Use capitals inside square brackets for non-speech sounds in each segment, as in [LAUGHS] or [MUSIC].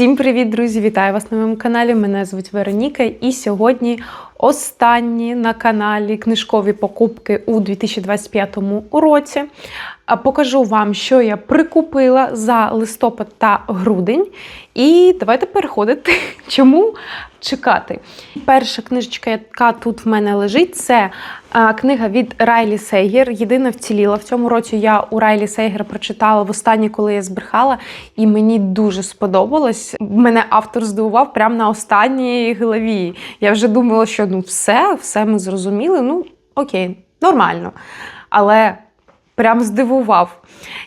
Всім привіт, друзі! Вітаю вас на моєму каналі. Мене звуть Вероніка, і сьогодні останні на каналі книжкові покупки у 2025 році. Покажу вам, що я прикупила за листопад та грудень. І давайте переходити, [LAUGHS] чому чекати. Перша книжечка, яка тут в мене лежить, це книга від Райлі Сейгер. Єдина вціліла. В цьому році я у Райлі Сейгер прочитала востаннє, коли я збрехала, і мені дуже сподобалось. Мене автор здивував прямо на останній главі. Я вже думала, що ну все, все ми зрозуміли. Ну, окей, нормально. Але прям здивував.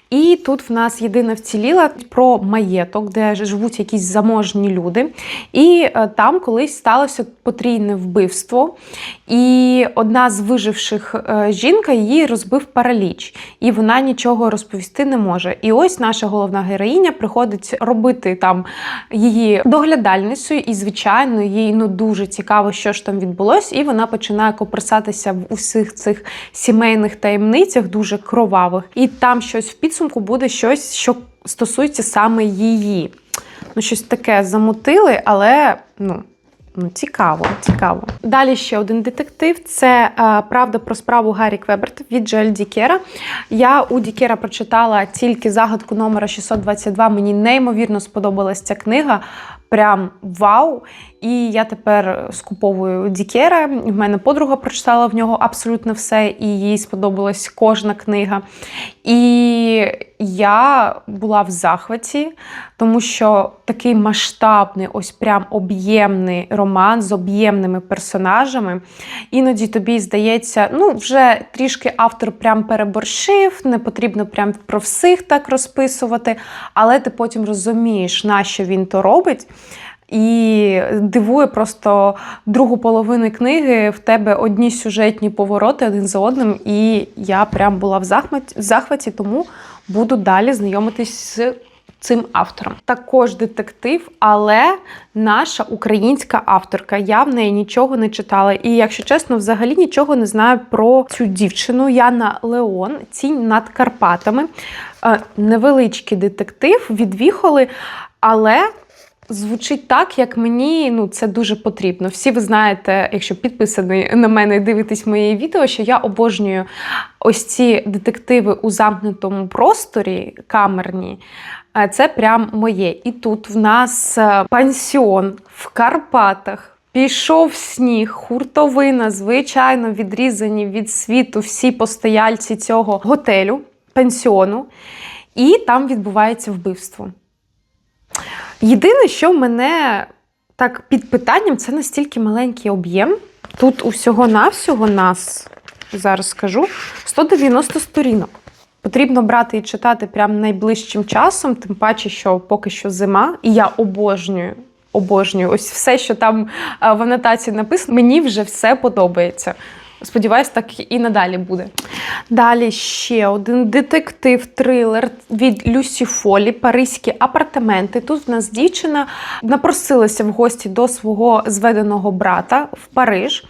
І тут в нас єдина вціліла про маєток, де живуть якісь заможні люди. І е, там колись сталося потрійне вбивство. І одна з виживших е, жінка її розбив параліч, і вона нічого розповісти не може. І ось наша головна героїня приходить робити там її доглядальницею, і, звичайно, їй ну дуже цікаво, що ж там відбулось, і вона починає копирсатися в усіх цих сімейних таємницях, дуже кровавих. І там щось в підсумку буде щось, що стосується саме її. Ну, щось таке замутили, але ну. Ну, цікаво, цікаво. Далі ще один детектив це е, Правда про справу Гаррі Квеберт від Джоель Дікера. Я у Дікера прочитала тільки загадку номера 622. Мені неймовірно сподобалась ця книга. Прям вау! І я тепер скуповую Дікера. В мене подруга прочитала в нього абсолютно все, і їй сподобалась кожна книга. І я була в захваті, тому що такий масштабний, ось прям об'ємний роман з об'ємними персонажами. Іноді тобі здається, ну, вже трішки автор прям переборщив, не потрібно прям про всіх так розписувати, але ти потім розумієш, на що він то робить. І дивує просто другу половину книги в тебе одні сюжетні повороти один за одним. І я прям була в захваті, тому буду далі знайомитись з цим автором. Також детектив, але наша українська авторка. Я в неї нічого не читала. І, якщо чесно, взагалі нічого не знаю про цю дівчину. Яна Леон, Тінь над Карпатами. Е, Невеличкий детектив відвіхали, але. Звучить так, як мені ну це дуже потрібно. Всі ви знаєте, якщо підписані на мене і дивитесь моє відео, що я обожнюю ось ці детективи у замкнутому просторі, камерні. Це прям моє. І тут в нас е, пансіон в Карпатах. Пішов сніг, хуртовина, звичайно, відрізані від світу всі постояльці цього готелю, пансіону, і там відбувається вбивство. Єдине, що мене так під питанням, це настільки маленький об'єм. Тут усього-навсього нас, зараз скажу, 190 сторінок. Потрібно брати і читати прямо найближчим часом, тим паче, що поки що зима, і я обожнюю. Обожнюю. Ось все, що там в анотації написано, мені вже все подобається. Сподіваюсь, так і надалі буде. Далі ще один детектив-трилер від Люсі Фолі Паризькі апартаменти. Тут в нас дівчина напросилася в гості до свого зведеного брата в Париж.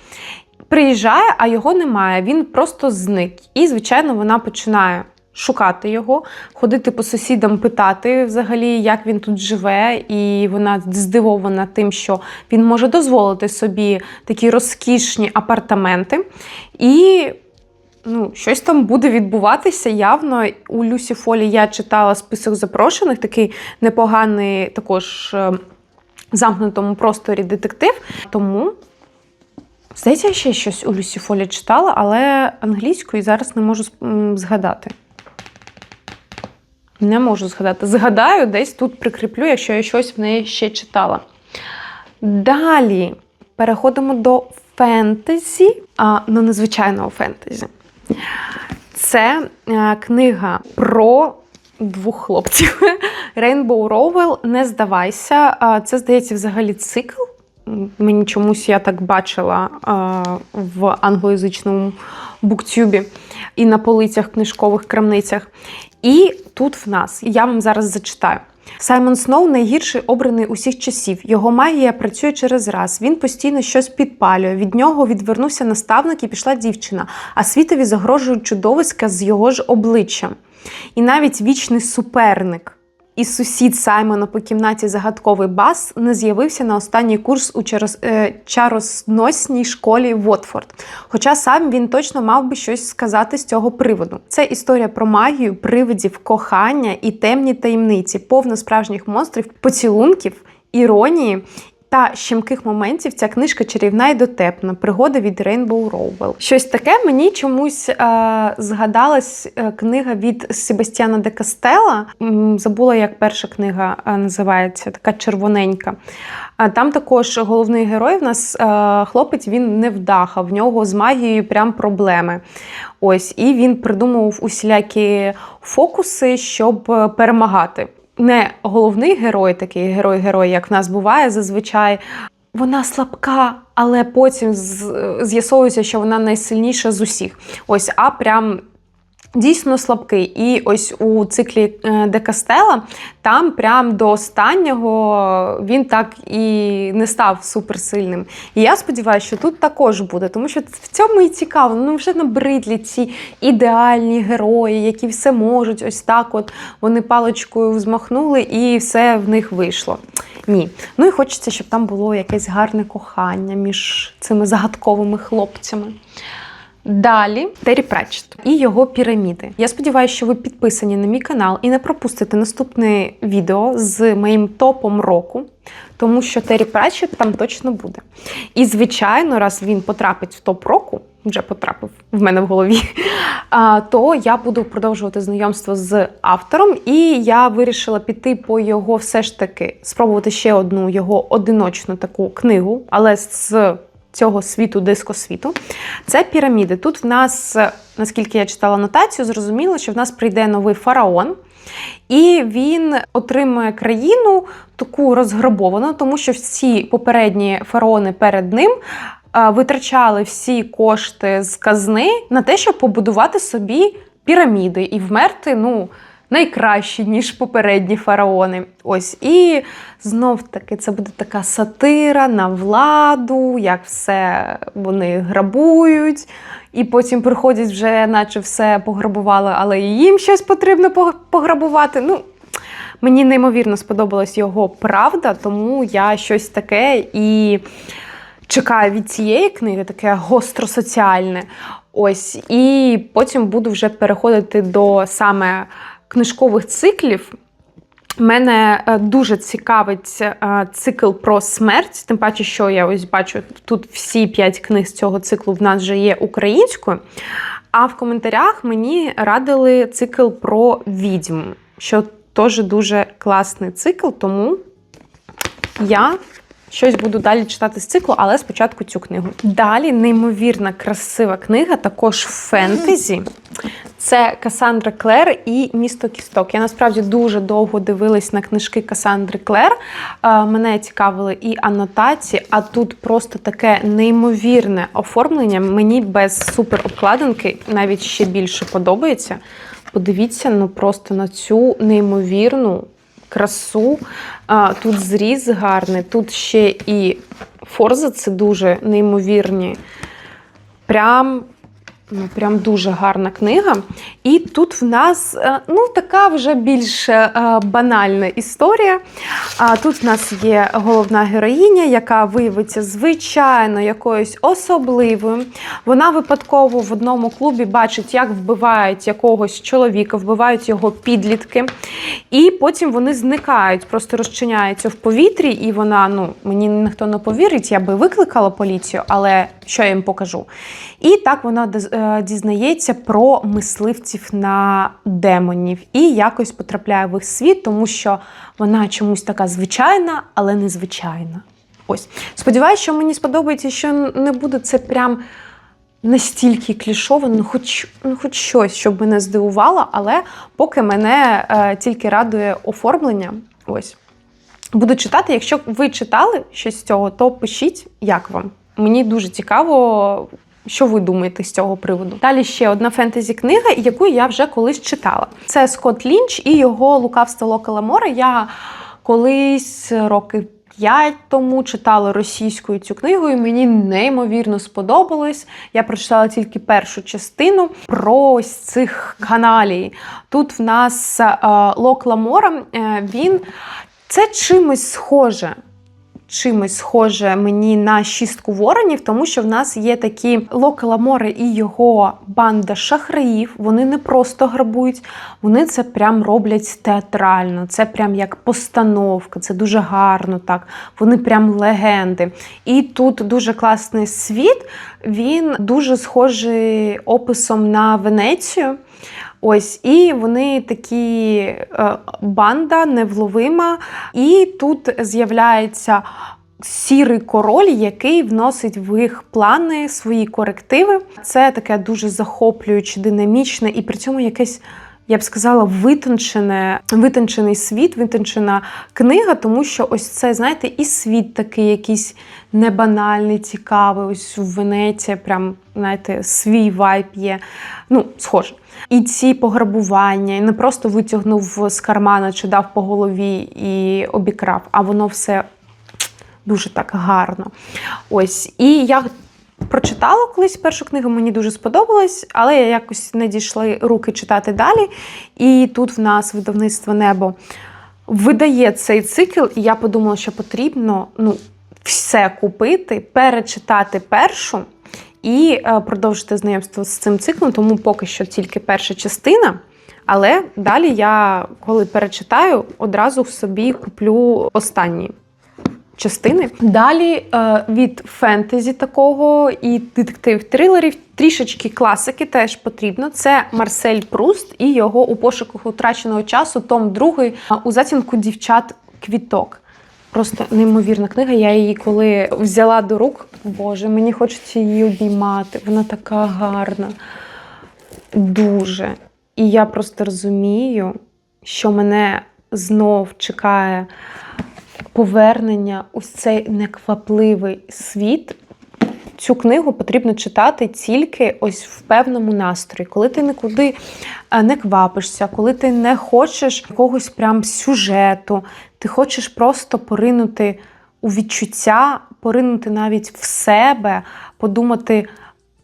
Приїжджає, а його немає. Він просто зник. І, звичайно, вона починає. Шукати його, ходити по сусідам, питати взагалі, як він тут живе, і вона здивована тим, що він може дозволити собі такі розкішні апартаменти. І ну, щось там буде відбуватися явно. У Люсі Фолі я читала список запрошених, такий непоганий, також е, замкнутому просторі детектив. Тому. Здається, я ще щось у Люсі Фолі читала, але англійською зараз не можу згадати. Не можу згадати. Згадаю, десь тут прикріплю, якщо я щось в неї ще читала. Далі переходимо до фентезі, а, ну, незвичайного фентезі. Це а, книга про двох хлопців. [LAUGHS] Рейнбоу Роуел, не здавайся. Це, здається, взагалі цикл. Мені чомусь я так бачила а, в англоязичному буктюбі і на полицях книжкових крамницях. І тут в нас, я вам зараз зачитаю. Саймон Сноу найгірший обраний усіх часів. Його магія працює через раз. Він постійно щось підпалює. Від нього відвернувся наставник і пішла дівчина, а світові загрожують чудовиська з його ж обличчям. І навіть вічний суперник і сусід Саймона по кімнаті загадковий бас не з'явився на останній курс у е, чаросносній школі Вотфорд. Хоча сам він точно мав би щось сказати з цього приводу. Це історія про магію, привидів, кохання і темні таємниці, повна справжніх монстрів, поцілунків, іронії. Та щемких моментів ця книжка чарівна і дотепна. Пригода від Рейнбоу Роуел. Щось таке мені чомусь е, згадалась е, книга від Себастьяна де Кастела. Забула, як перша книга е, називається, така червоненька. Там також головний герой в нас е, хлопець, він невдаха, в нього з магією прям проблеми. Ось, і він придумував усілякі фокуси, щоб е, перемагати. Не головний герой, такий герой-герой, як в нас буває зазвичай. Вона слабка, але потім з'ясовується, що вона найсильніша з усіх. Ось, а прям дійсно слабкий. І ось у циклі е, Де Кастела там прям до останнього він так і не став суперсильним. І я сподіваюся, що тут також буде, тому що в цьому і цікаво. Ну вже набридлі ці ідеальні герої, які все можуть. Ось так, от вони паличкою взмахнули, і все в них вийшло. Ні. Ну і хочеться, щоб там було якесь гарне кохання між цими загадковими хлопцями. Далі Террі Претчет і його піраміди. Я сподіваюся, що ви підписані на мій канал і не пропустите наступне відео з моїм топом року, тому що Террі Претчет там точно буде. І, звичайно, раз він потрапить в топ року, вже потрапив в мене в голові, [LAUGHS] то я буду продовжувати знайомство з автором, і я вирішила піти по його все ж таки спробувати ще одну його одиночну таку книгу, але з цього світу, дискосвіту. Це піраміди. Тут в нас, наскільки я читала нотацію, зрозуміло, що в нас прийде новий фараон. І він отримує країну таку розграбовану, тому що всі попередні фараони перед ним витрачали всі кошти з казни на те, щоб побудувати собі піраміди і вмерти, ну. Найкращі, ніж попередні фараони. Ось і знов таки це буде така сатира на владу, як все вони грабують, і потім приходять вже, наче все пограбували, але і їм щось потрібно пограбувати. Ну, мені неймовірно сподобалась його правда, тому я щось таке і чекаю від цієї книги, таке гостросоціальне. Ось, і потім буду вже переходити до саме книжкових циклів. Мене е, дуже цікавить е, цикл про смерть, тим паче, що я ось бачу, тут всі п'ять книг з цього циклу в нас вже є українською. А в коментарях мені радили цикл про відьм, що теж дуже класний цикл, тому я щось буду далі читати з циклу, але спочатку цю книгу. Далі неймовірна красива книга, також фентезі. Це Касандра Клер і Місто Кісток. Я насправді дуже довго дивилась на книжки Касандри Клер. Е, Мене цікавили і анотації, а тут просто таке неймовірне оформлення. Мені без супер обкладинки навіть ще більше подобається. Подивіться ну просто на цю неймовірну красу. Тут зріз гарний, тут ще і форза це дуже неймовірні. Прям, ну, прям дуже гарна книга. І тут в нас е, ну, така вже більш е, банальна історія. Тут в нас є головна героїня, яка виявиться звичайно якоюсь особливою. Вона випадково в одному клубі бачить, як вбивають якогось чоловіка, вбивають його підлітки. І потім вони зникають, просто розчиняються в повітрі, і вона, ну, мені ніхто не повірить, я би викликала поліцію, але що я їм покажу? І так вона е, дізнається про мисливців на демонів і якось потрапляє в їх світ, тому що вона чомусь така звичайна, але незвичайна. Ось. Сподіваюся, що мені сподобається, що не буде це прям настільки клішово, ну хоч, ну хоч щось, щоб мене здивувало, але поки мене е, тільки радує оформлення. Ось. Буду читати. Якщо ви читали щось з цього, то пишіть, як вам. Мені дуже цікаво, що ви думаєте з цього приводу. Далі ще одна фентезі книга, яку я вже колись читала. Це Скотт Лінч і його лукавство Лока Ламора. Я колись роки 5 тому читала російською цю книгу, і мені неймовірно сподобалось. Я прочитала тільки першу частину про ось цих каналій. Тут в нас е, Лок Ламора, е, він це чимось схоже чимось схоже мені на шістку воронів, тому що в нас є такі Лока Ламоре і його банда шахраїв. Вони не просто грабують, вони це прям роблять театрально. Це прям як постановка, це дуже гарно так. Вони прям легенди. І тут дуже класний світ, він дуже схожий описом на Венецію. Ось, і вони такі е, банда невловима, і тут з'являється. Сірий король, який вносить в їх плани свої корективи. Це таке дуже захоплююче, динамічне і при цьому якесь, я б сказала, витончене, витончений світ, витончена книга, тому що ось це, знаєте, і світ такий якийсь небанальний, цікавий. Ось в Венеції, прям, знаєте, свій вайб є. Ну, схоже. І ці пограбування, і не просто витягнув з кармана чи дав по голові і обікрав, а воно все дуже так гарно. Ось. І я прочитала колись першу книгу, мені дуже сподобалось, але я якось не дійшли руки читати далі. І тут в нас видавництво небо видає цей цикл, і я подумала, що потрібно ну, все купити, перечитати першу. І е, продовжити знайомство з цим циклом, тому поки що тільки перша частина. Але далі я, коли перечитаю, одразу в собі куплю останні частини. Далі е, від фентезі такого і детектив-трилерів трішечки класики теж потрібно. Це Марсель Пруст і його у пошуках утраченого часу, том другий у затінку дівчат квіток. Просто неймовірна книга. Я її коли взяла до рук, боже, мені хочеться її обіймати. Вона така гарна, дуже. І я просто розумію, що мене знов чекає повернення у цей неквапливий світ. Цю книгу потрібно читати тільки ось в певному настрої, коли ти нікуди е, не квапишся, коли ти не хочеш якогось прям сюжету, ти хочеш просто поринути у відчуття, поринути навіть в себе, подумати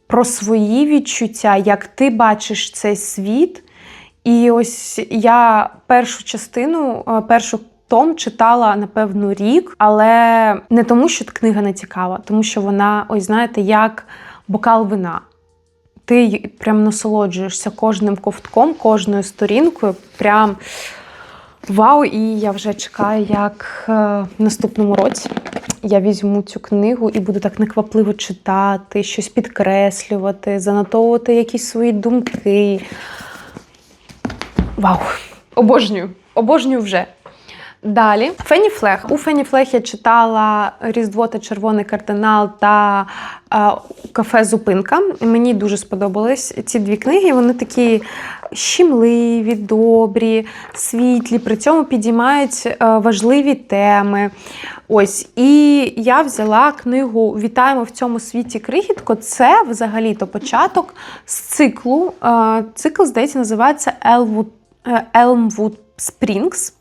про свої відчуття, як ти бачиш цей світ. І ось я першу частину, е, першу том читала напевно рік, але не тому, що книга не цікава, тому що вона, ось знаєте, як бокал вина. Ти прям насолоджуєшся кожним ковтком, кожною сторінкою. Прям вау! І я вже чекаю, як е, в наступному році я візьму цю книгу і буду так неквапливо читати, щось підкреслювати, занотовувати якісь свої думки. Вау! Обожнюю! Обожнюю вже. Далі Фені Флех. У Флех я читала Різдво та Червоний кардинал та е, Кафе Зупинка. Мені дуже сподобались ці дві книги. Вони такі щемливі, добрі, світлі, при цьому підіймають е, важливі теми. Ось, і я взяла книгу Вітаємо в цьому світі крихітко. Це взагалі-то початок з циклу. Е, цикл, здається, називається Elmwood Springs.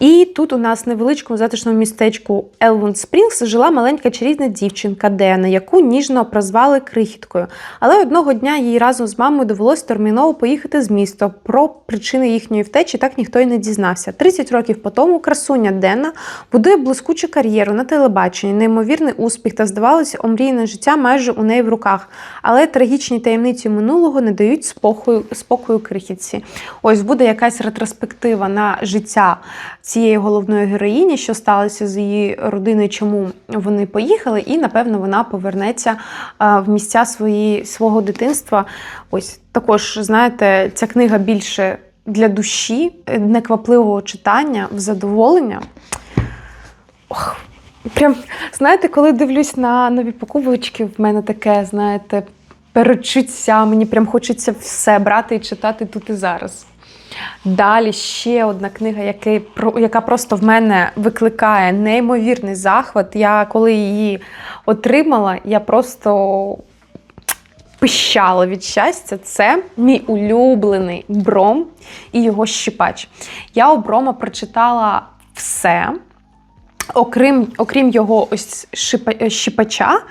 І тут у нас в невеличкому затишному містечку Елвунд Спрінгс жила маленька чарівна дівчинка Дена, яку ніжно прозвали крихіткою. Але одного дня їй разом з мамою довелось терміново поїхати з міста. Про причини їхньої втечі так ніхто й не дізнався. 30 років по тому красуня Дена будує блискучу кар'єру на телебаченні, неймовірний успіх та, здавалося, омрійне життя майже у неї в руках. Але трагічні таємниці минулого не дають спокою, спокою крихітці. Ось буде якась ретроспектива на життя цієї головної героїні, що сталося з її родиною, чому вони поїхали, і, напевно, вона повернеться в місця свої, свого дитинства. Ось також, знаєте, ця книга більше для душі, неквапливого читання, в задоволення. Ох, Прям, знаєте, коли дивлюсь на нові покупочки, в мене таке, знаєте, перечуття, мені прям хочеться все брати і читати тут і зараз. Далі ще одна книга, яка просто в мене викликає неймовірний захват. Я коли її отримала, я просто пищала від щастя. Це мій улюблений бром і його щипач. Я у брома прочитала все. окрім, окрім його ось щипача.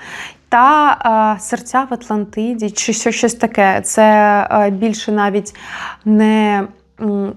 Та е, серця в Атлантиді, чи щось таке. Це е, більше навіть не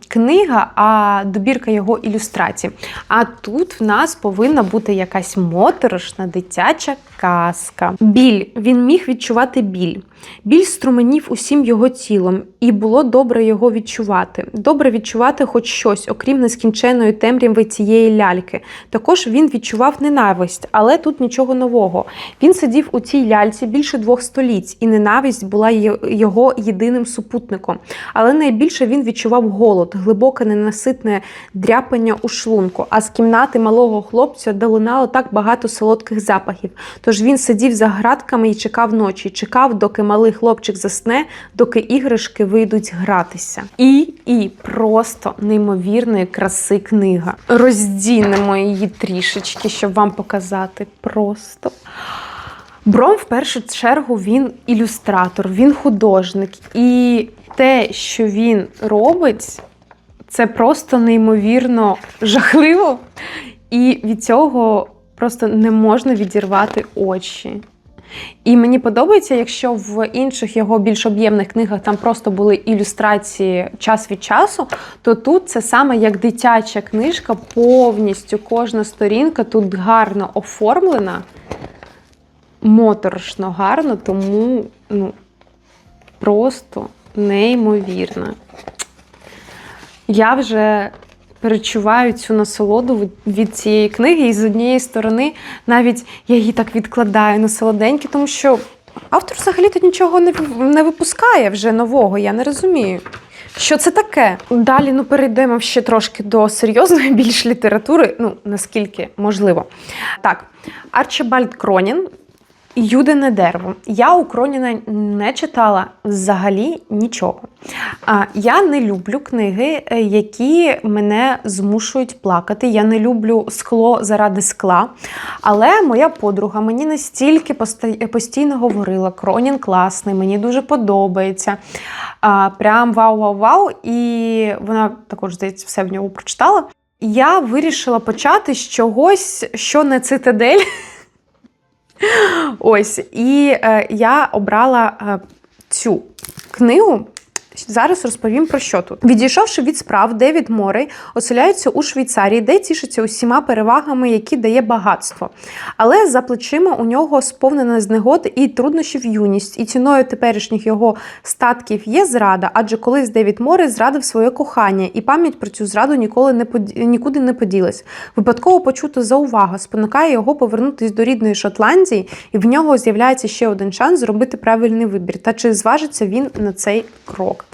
книга, а добірка його ілюстрацій. А тут в нас повинна бути якась моторошна дитяча казка. Біль. Він міг відчувати біль. Біль струменів усім його тілом, і було добре його відчувати. Добре відчувати хоч щось, окрім нескінченої темряви цієї ляльки. Також він відчував ненависть, але тут нічого нового. Він сидів у цій ляльці більше двох століть, і ненависть була його єдиним супутником. Але найбільше він відчував голод, глибоке ненаситне дряпання у шлунку. А з кімнати малого хлопця долинало так багато солодких запахів. Тож він сидів за гратками і чекав ночі, чекав, доки малий хлопчик засне, доки іграшки вийдуть гратися. І, і просто неймовірної краси книга. Роздінемо її трішечки, щоб вам показати. Просто. Бром в першу чергу він ілюстратор, він художник. І те, що він робить, це просто неймовірно жахливо. І від цього просто не можна відірвати очі. І мені подобається, якщо в інших його більш об'ємних книгах там просто були ілюстрації час від часу, то тут це саме як дитяча книжка, повністю кожна сторінка тут гарно оформлена, моторошно гарно, тому ну, просто неймовірно. Я вже перечуваю цю насолоду від- цієї книги, і з однієї сторони, навіть я її так відкладаю на солоденькі, тому що автор взагалі тут нічого не, не випускає вже нового, я не розумію. Що це таке? Далі ну перейдемо ще трошки до серйозної [LAUGHS] більш літератури, ну наскільки можливо. Так, Арчибальд Кронін Юдине дерево. Я у Кроніна не читала взагалі нічого. Я не люблю книги, е, які мене змушують плакати. Я не люблю скло заради скла. Але моя подруга мені настільки постійно говорила: Кронін класний, мені дуже подобається. Прям вау-вау-вау. І вона також, здається, все в нього прочитала. Я вирішила почати з чогось, що не цитадель. [LAUGHS] Ось, і е, я обрала е, цю книгу. Зараз розповім про що тут. Відійшовши від справ, Девід Морей оселяється у Швейцарії, де тішиться усіма перевагами, які дає багатство. Але за плечима у нього сповнена знегод і труднощів юність, і ціною теперішніх його статків є зрада, адже колись Девід Морей зрадив своє кохання, і пам'ять про цю зраду ніколи не поді- нікуди не поділась. Випадково почута заувага спонукає його повернутися до рідної Шотландії, і в нього з'являється ще один шанс зробити правильний вибір. Та чи зважиться він на цей крок?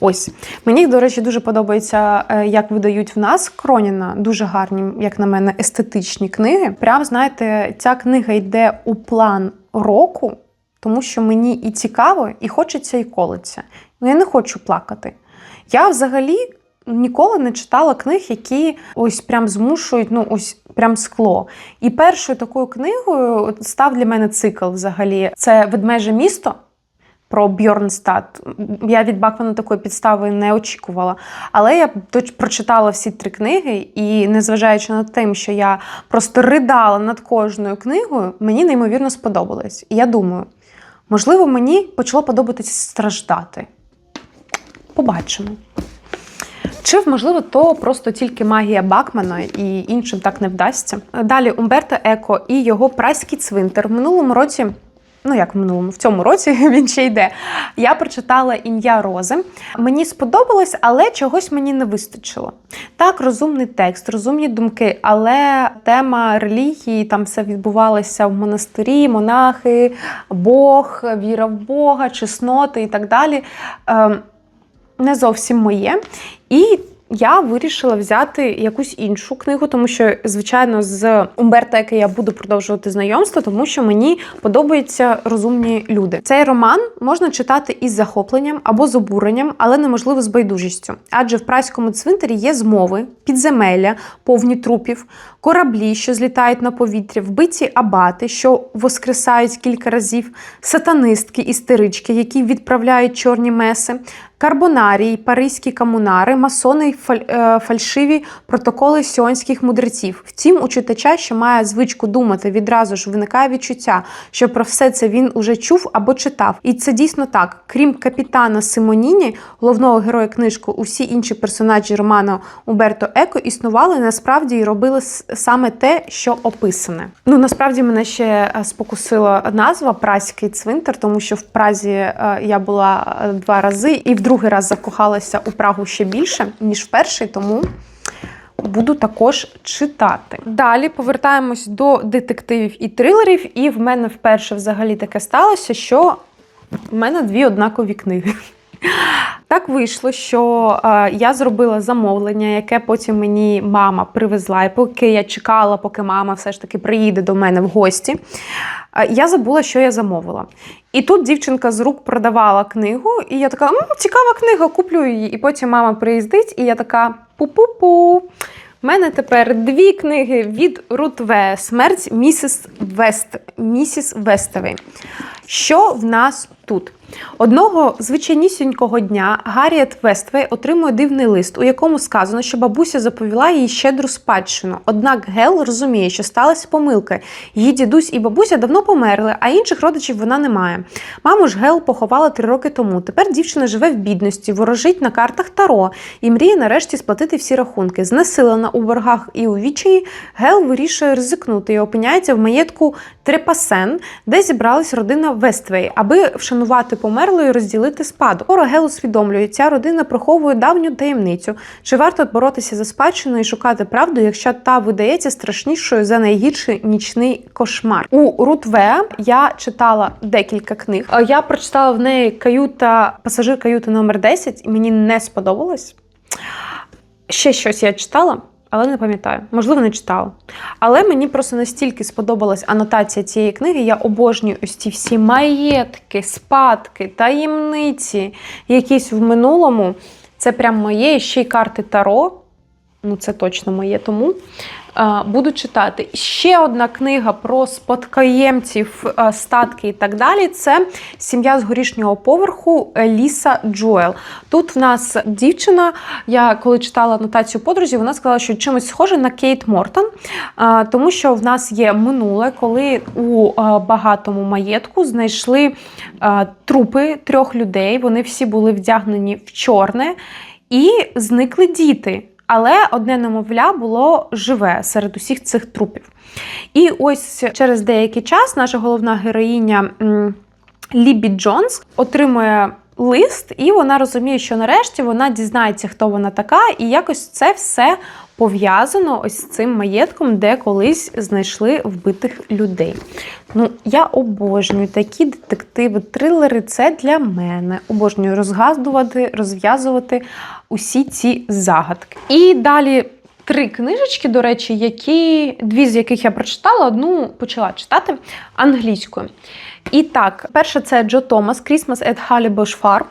Ось мені, до речі, дуже подобається, е, як видають в нас Кроніна. Дуже гарні, як на мене, естетичні книги. Прям знаєте, ця книга йде у план року, тому що мені і цікаво, і хочеться, і колеться. Ну я не хочу плакати. Я взагалі ніколи не читала книг, які ось прям змушують, ну ось прям скло. І першою такою книгою став для мене цикл взагалі. Це Ведмеже місто. Про Бьорнстад. Я від Бакмана такої підстави не очікувала. Але я прочитала всі три книги, і незважаючи на те, що я просто ридала над кожною книгою, мені неймовірно сподобалось. І я думаю, можливо, мені почало подобатися страждати. Побачимо. Чи можливо то просто тільки магія Бакмана і іншим так не вдасться? Далі Умберто Еко і його праський цвинтар в минулому році. Ну, як в минулому, в цьому році [LAUGHS] він ще йде. Я прочитала ім'я Рози. Мені сподобалось, але чогось мені не вистачило. Так, розумний текст, розумні думки, але тема релігії, там все відбувалося в монастирі, монахи, Бог, віра в Бога, чесноти і так далі. Ем, не зовсім моє. І я вирішила взяти якусь іншу книгу, тому що, звичайно, з Умберто Еко я буду продовжувати знайомство, тому що мені подобаються розумні люди. Цей роман можна читати із захопленням або з обуренням, але неможливо з байдужістю. Адже в праському цвинтарі є змови, підземелля, повні трупів, кораблі, що злітають на повітря, вбиті абати, що воскресають кілька разів, сатанистки, істерички, які відправляють чорні меси, Карбонарій, паризькі комунари, масони й е, фальшиві протоколи сіонських мудреців. Втім, у читача, що має звичку думати, відразу ж виникає відчуття, що про все це він уже чув або читав. І це дійсно так. Крім капітана Симоніні, головного героя книжки, усі інші персонажі роману Уберто Еко існували насправді і робили саме те, що описане. Ну насправді мене ще е, спокусила назва Празький цвинтар, тому що в Празі е, я була два рази і в другий раз закохалася у Прагу ще більше, ніж в перший, тому. Буду також читати. Далі повертаємось до детективів і трилерів, і в мене вперше взагалі таке сталося, що в мене дві однакові книги. Так вийшло, що е, я зробила замовлення, яке потім мені мама привезла. І поки я чекала, поки мама все ж таки приїде до мене в гості, е, я забула, що я замовила. І тут дівчинка з рук продавала книгу, і я така, «М, цікава книга, куплю її. І потім мама приїздить, і я така пу-пу-пу. У мене тепер дві книги від Рут В. Смерть місіс Вест, місіс Вестовий. Що в нас тут? Одного звичайнісінького дня Гарріет Вествей отримує дивний лист, у якому сказано, що бабуся заповіла їй щедру спадщину. Однак Гел розуміє, що сталася помилка. Її дідусь і бабуся давно померли, а інших родичів вона не має. Маму ж Гел поховала три роки тому. Тепер дівчина живе в бідності, ворожить на картах Таро і мріє нарешті сплатити всі рахунки. Знесилена у боргах і у відчаї, Гел вирішує ризикнути і опиняється в маєтку Трепасен, де зібралась родина Вествей, аби вшанувати померлої розділити спадок. Скоро усвідомлює, ця родина приховує давню таємницю. Чи варто боротися за спадщину і шукати правду, якщо та видається страшнішою за найгірший нічний кошмар? У Рут В я читала декілька книг. Я прочитала в неї каюта, пасажир каюти номер 10, і мені не сподобалось. Ще щось я читала. Але не пам'ятаю, можливо, не читала. Але мені просто настільки сподобалась анотація цієї книги. Я обожнюю ось ці всі маєтки, спадки, таємниці, якісь в минулому. Це прям моє. Ще й карти Таро. Ну, це точно моє, тому буду читати. Ще одна книга про спадкоємців, е, статки і так далі. Це Сім'я з горішнього поверху Ліса Джоел. Тут в нас дівчина. Я коли читала анотацію подрузі, вона сказала, що чимось схоже на Кейт Мортон, тому що в нас є минуле, коли у е, багатому маєтку знайшли е, трупи трьох людей. Вони всі були вдягнені в чорне, і зникли діти. Але одне немовля було живе серед усіх цих трупів. І ось через деякий час наша головна героїня Лібі Джонс отримує лист, і вона розуміє, що нарешті вона дізнається, хто вона така, і якось це все пов'язано ось з цим маєтком, де колись знайшли вбитих людей. Ну, я обожнюю такі детективи, трилери. Це для мене. Обожнюю розгадувати, розв'язувати усі ці загадки. І далі. Три книжечки, до речі, які дві з яких я прочитала, одну почала читати англійською. І так, перша це Джо Томас Christmas at Hollybush Farm.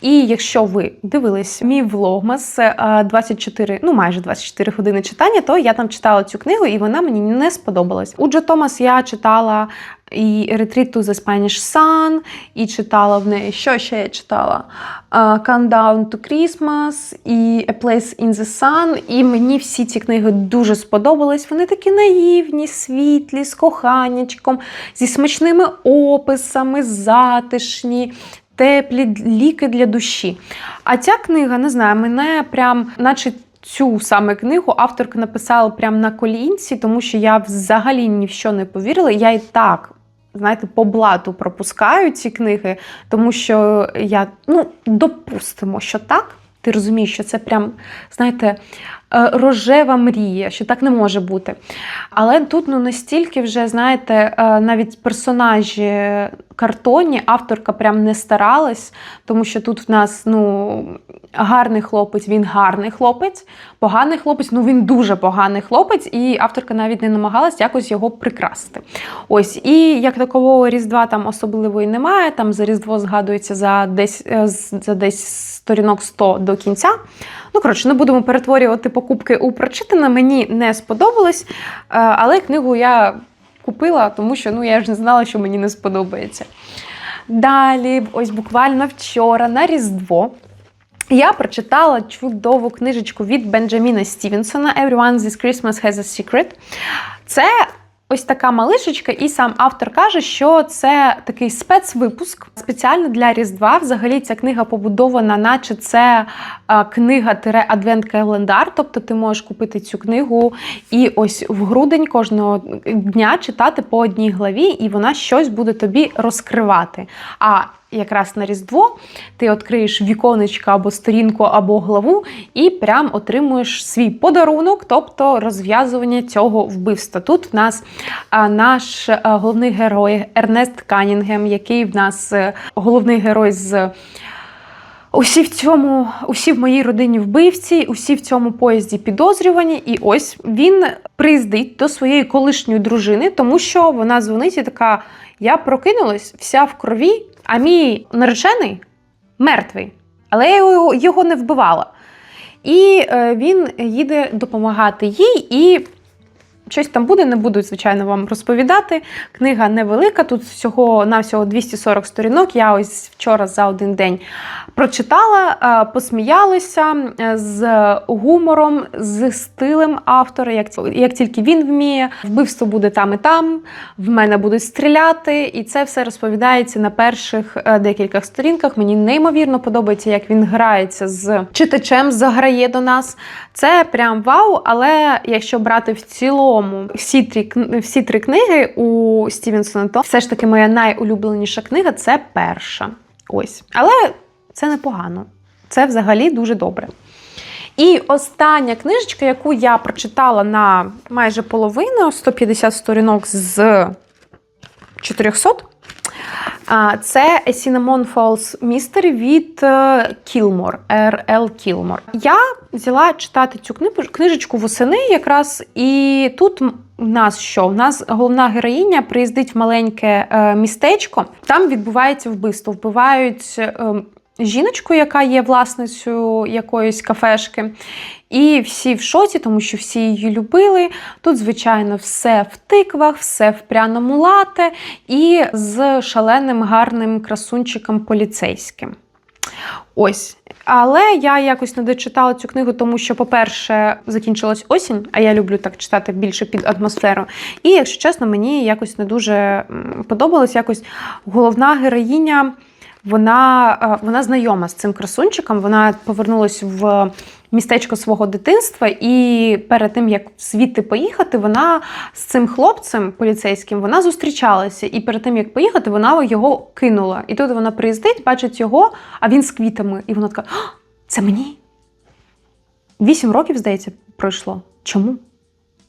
І якщо ви дивились мій влогмас е, 24, ну майже 24 години читання, то я там читала цю книгу, і вона мені не сподобалась. У Джо Томас я читала і to the Spanish Sun, і читала в неї, що ще я читала? Countdown to Christmas і A Place in the Sun. І мені всі ці книги дуже сподобались. Вони такі наївні, світлі, з коханячком, зі смачними описами, затишні. Теплі ліки для душі. А ця книга, не знаю, мене прям, наче цю саме книгу авторка написала прямо на колінці, тому що я взагалі ні в що не повірила. Я і так. Знаєте, по блату пропускаю ці книги, тому що я, ну, допустимо, що так. Ти розумієш, що це прям, знаєте, рожева мрія, що так не може бути. Але тут ну, настільки вже, знаєте, е, навіть персонажі картонні, авторка прям не старалась, тому що тут в нас ну, гарний хлопець, він гарний хлопець, поганий хлопець, ну він дуже поганий хлопець, і авторка навіть не намагалась якось його прикрасити. Ось, і як такового Різдва там особливо і немає. Там за Різдво згадується за десь, е, за десь сторінок 100 до кінця. Ну, коротше, не будемо перетворювати покупки у прочитана Мені не сподобалось, е, але книгу я купила, тому що ну, я ж не знала, що мені не сподобається. Далі, ось буквально вчора на Різдво. Я прочитала чудову книжечку від Бенджаміна Стівенсона Everyone This Christmas Has a Secret. Це ось така малишечка, і сам автор каже, що це такий спецвипуск спеціально для Різдва. Взагалі ця книга побудована, наче це книга книга-адвент-календар. Тобто ти можеш купити цю книгу і ось в грудень кожного дня читати по одній главі, і вона щось буде тобі розкривати. А якраз на Різдво ти відкриєш віконечко або сторінку, або главу, і прям отримуєш свій подарунок, тобто розв'язування цього вбивства. Тут в нас наш головний герой Ернест Канінгем, який в нас е, головний герой з. Усі в цьому, усі в моїй родині вбивці, усі в цьому поїзді підозрювані. І ось він приїздить до своєї колишньої дружини, тому що вона дзвонить і така: я прокинулась вся в крові, а мій наречений мертвий, але я його, не вбивала. І е, він їде допомагати їй, і щось там буде, не буду, звичайно, вам розповідати. Книга невелика, тут всього навсього 240 сторінок. Я ось вчора за один день прочитала, е, посміялися е, з гумором, з стилем автора, як, тільки він вміє. Вбивство буде там і там, в мене будуть стріляти, і це все розповідається на перших е, декількох сторінках. Мені неймовірно подобається, як він грається з читачем, заграє до нас. Це прям вау. Але якщо брати в цілому всі три, всі три книги у Стівенсона, то все ж таки моя найулюбленіша книга це перша. Ось. Але це непогано. Це взагалі дуже добре. І остання книжечка, яку я прочитала на майже половину, 150 сторінок з 400. Це Cinnamon Falls Mystery від Кілмор, R.L. Кілмор. Я взяла читати цю книжечку восени якраз, і тут у нас що? У нас головна героїня приїздить в маленьке е, містечко, там відбувається вбивство. Вбивають е, жіночку, яка є власницею якоїсь кафешки. І всі в шоці, тому що всі її любили. Тут, звичайно, все в тиквах, все в пряному лате і з шаленим гарним красунчиком поліцейським. Ось. Але я якось не дочитала цю книгу, тому що, по-перше, закінчилась осінь, а я люблю так читати більше під атмосферу. І, якщо чесно, мені якось не дуже подобалось. Якось головна героїня, вона, е, вона знайома з цим красунчиком. Вона повернулась в містечко свого дитинства, і перед тим як звідти поїхати, вона з цим хлопцем поліцейським вона зустрічалася. І перед тим як поїхати, вона його кинула. І тут вона приїздить, бачить його, а він з квітами. І вона така: це мені? Вісім років, здається, пройшло. Чому?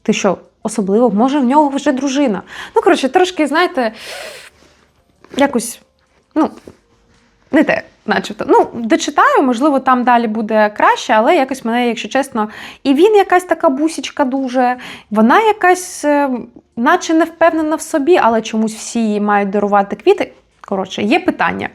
Ти що, особливо? Може, в нього вже дружина. Ну, коротше, трошки, знаєте, якось, ну, не те, начебто. Ну, дочитаю, можливо, там далі буде краще, але якось мене, якщо чесно, і він якась така бусічка дуже, вона якась, е, наче не впевнена в собі, але чомусь всі їй мають дарувати квіти. Коротше, є питання.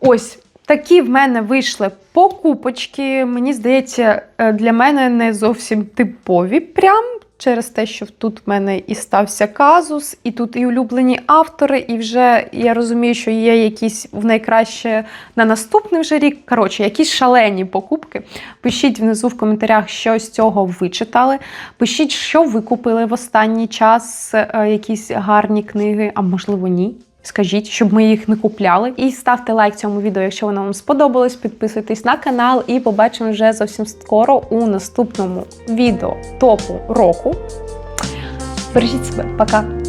Ось. Такі в мене вийшли покупочки. Мені здається, е, для мене не зовсім типові прям. Через те, що тут в мене і стався казус, і тут і улюблені автори, і вже я розумію, що є якісь в найкраще на наступний вже рік. Коротше, якісь шалені покупки. Пишіть внизу в коментарях, що з цього ви читали. Пишіть, що ви купили в останній час, е, якісь гарні книги, а можливо, ні. Скажіть, щоб ми їх не купляли. І ставте лайк цьому відео, якщо воно вам сподобалось. Підписуйтесь на канал і побачимо вже зовсім скоро у наступному відео топу року. Бережіть себе, пока!